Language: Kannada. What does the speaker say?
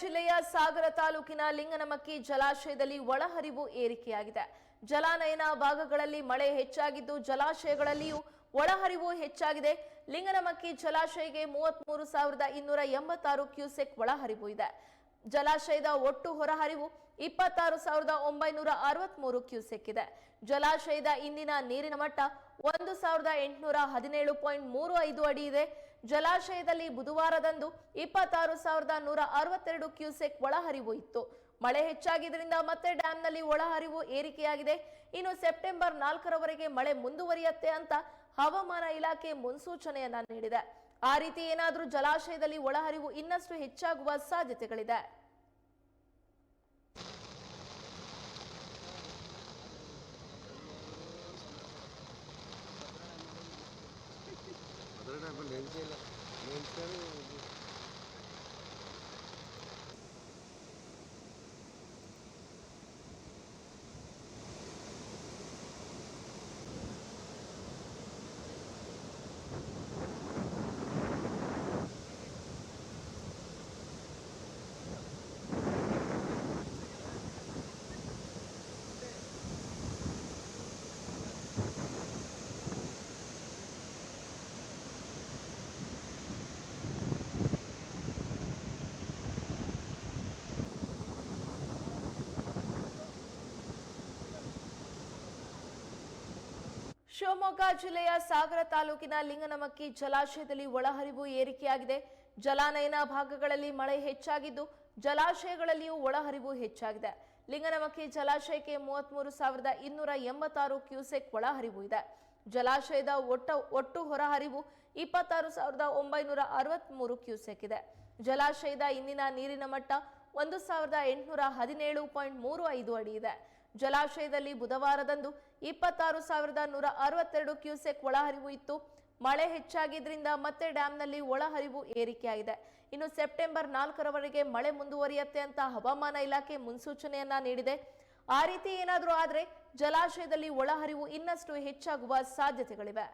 ಜಿಲ್ಲೆಯ ಸಾಗರ ತಾಲೂಕಿನ ಲಿಂಗನಮಕ್ಕಿ ಜಲಾಶಯದಲ್ಲಿ ಒಳಹರಿವು ಏರಿಕೆಯಾಗಿದೆ. ಜಲಾನಯನ ಭಾಗಗಳಲ್ಲಿ ಮಳೆ ಹೆಚ್ಚಾಗಿದ್ದು ಜಲಾಶಯಗಳಲ್ಲಿಯೂ ಒಳಹರಿವು ಹೆಚ್ಚಾಗಿದೆ. ಲಿಂಗನಮಕ್ಕಿ ಜಲಾಶಯಕ್ಕೆ ಮೂವತ್ಮೂರು ಸಾವಿರದ ಇನ್ನೂರ ಎಂಬತ್ತಾರು ಕ್ಯೂಸೆಕ್ ಒಳಹರಿವು ಇದೆ. ಜಲಾಶಯದ ಒಟ್ಟು ಹೊರಹರಿವು ಇಪ್ಪತ್ತಾರು ಸಾವಿರದ ಒಂಬೈನೂರ ಅರವತ್ಮೂರು ಕ್ಯೂಸೆಕ್ ಇದೆ. ಜಲಾಶಯದ ಇಂದಿನ ನೀರಿನ ಮಟ್ಟ ಒಂದು ಸಾವಿರದ ಎಂಟುನೂರ ಹದಿನೇಳು ಪಾಯಿಂಟ್ ಮೂರು ಐದು ಅಡಿ ಇದೆ. ಜಲಾಶಯದಲ್ಲಿ ಬುಧವಾರದಂದು ಇಪ್ಪತ್ತಾರು ಸಾವಿರದ ನೂರ ಅರವತ್ತೆರಡು ಕ್ಯೂಸೆಕ್ ಒಳಹರಿವು ಇತ್ತು. ಮಳೆ ಹೆಚ್ಚಾಗಿದ್ದರಿಂದ ಮತ್ತೆ ಡ್ಯಾಂನಲ್ಲಿ ಒಳಹರಿವು ಏರಿಕೆಯಾಗಿದೆ. ಇನ್ನು ಸೆಪ್ಟೆಂಬರ್ ನಾಲ್ಕರವರೆಗೆ ಮಳೆ ಮುಂದುವರಿಯತ್ತೆ ಅಂತ ಹವಾಮಾನ ಇಲಾಖೆ ಮುನ್ಸೂಚನೆಯನ್ನ ನೀಡಿದೆ. ಆ ರೀತಿ ಏನಾದರೂ ಜಲಾಶಯದಲ್ಲಿ ಒಳಹರಿವು ಇನ್ನಷ್ಟು ಹೆಚ್ಚಾಗುವ ಸಾಧ್ಯತೆಗಳಿದೆ. 那不连接了，连接了。ಶಿವಮೊಗ್ಗ ಜಿಲ್ಲೆಯ ಸಾಗರ ತಾಲೂಕಿನ ಲಿಂಗನಮಕ್ಕಿ ಜಲಾಶಯದಲ್ಲಿ ಒಳಹರಿವು ಏರಿಕೆಯಾಗಿದೆ. ಜಲಾನಯನ ಭಾಗಗಳಲ್ಲಿ ಮಳೆ ಹೆಚ್ಚಾಗಿದ್ದು ಜಲಾಶಯಗಳಲ್ಲಿಯೂ ಒಳಹರಿವು ಹೆಚ್ಚಾಗಿದೆ. ಲಿಂಗನಮಕ್ಕಿ ಜಲಾಶಯಕ್ಕೆ ಮೂವತ್ಮೂರು ಸಾವಿರದ ಇನ್ನೂರ ಎಂಬತ್ತಾರು ಕ್ಯೂಸೆಕ್ ಒಳಹರಿವು ಇದೆ. ಜಲಾಶಯದ ಒಟ್ಟ ಒಟ್ಟು ಹೊರಹರಿವು ಇಪ್ಪತ್ತಾರು ಸಾವಿರದ ಒಂಬೈನೂರ ಅರವತ್ಮೂರು ಕ್ಯೂಸೆಕ್ ಇದೆ. ಜಲಾಶಯದ ಇಂದಿನ ನೀರಿನ ಮಟ್ಟ ಒಂದು ಸಾವಿರದ ಎಂಟುನೂರ ಹದಿನೇಳು ಪಾಯಿಂಟ್ ಮೂರು ಐದು ಅಡಿ ಇದೆ. ಜಲಾಶಯದಲ್ಲಿ ಬುಧವಾರದಂದು ಇಪ್ಪತ್ತಾರು ಸಾವಿರದ ನೂರ ಅರವತ್ತೆರಡು ಕ್ಯೂಸೆಕ್ ಒಳಹರಿವು ಇತ್ತು. ಮಳೆ ಹೆಚ್ಚಾಗಿದ್ದರಿಂದ ಮತ್ತೆ ಡ್ಯಾಂನಲ್ಲಿ ಒಳಹರಿವು ಏರಿಕೆಯಾಗಿದೆ. ಇನ್ನು ಸೆಪ್ಟೆಂಬರ್ ನಾಲ್ಕರವರೆಗೆ ಮಳೆ ಮುಂದುವರಿಯುತ್ತೆ ಅಂತ ಹವಾಮಾನ ಇಲಾಖೆ ಮುನ್ಸೂಚನೆಯನ್ನ ನೀಡಿದೆ. ಆ ರೀತಿ ಏನಾದರೂ ಆದರೆ ಜಲಾಶಯದಲ್ಲಿ ಒಳಹರಿವು ಇನ್ನಷ್ಟು ಹೆಚ್ಚಾಗುವ ಸಾಧ್ಯತೆಗಳಿವೆ.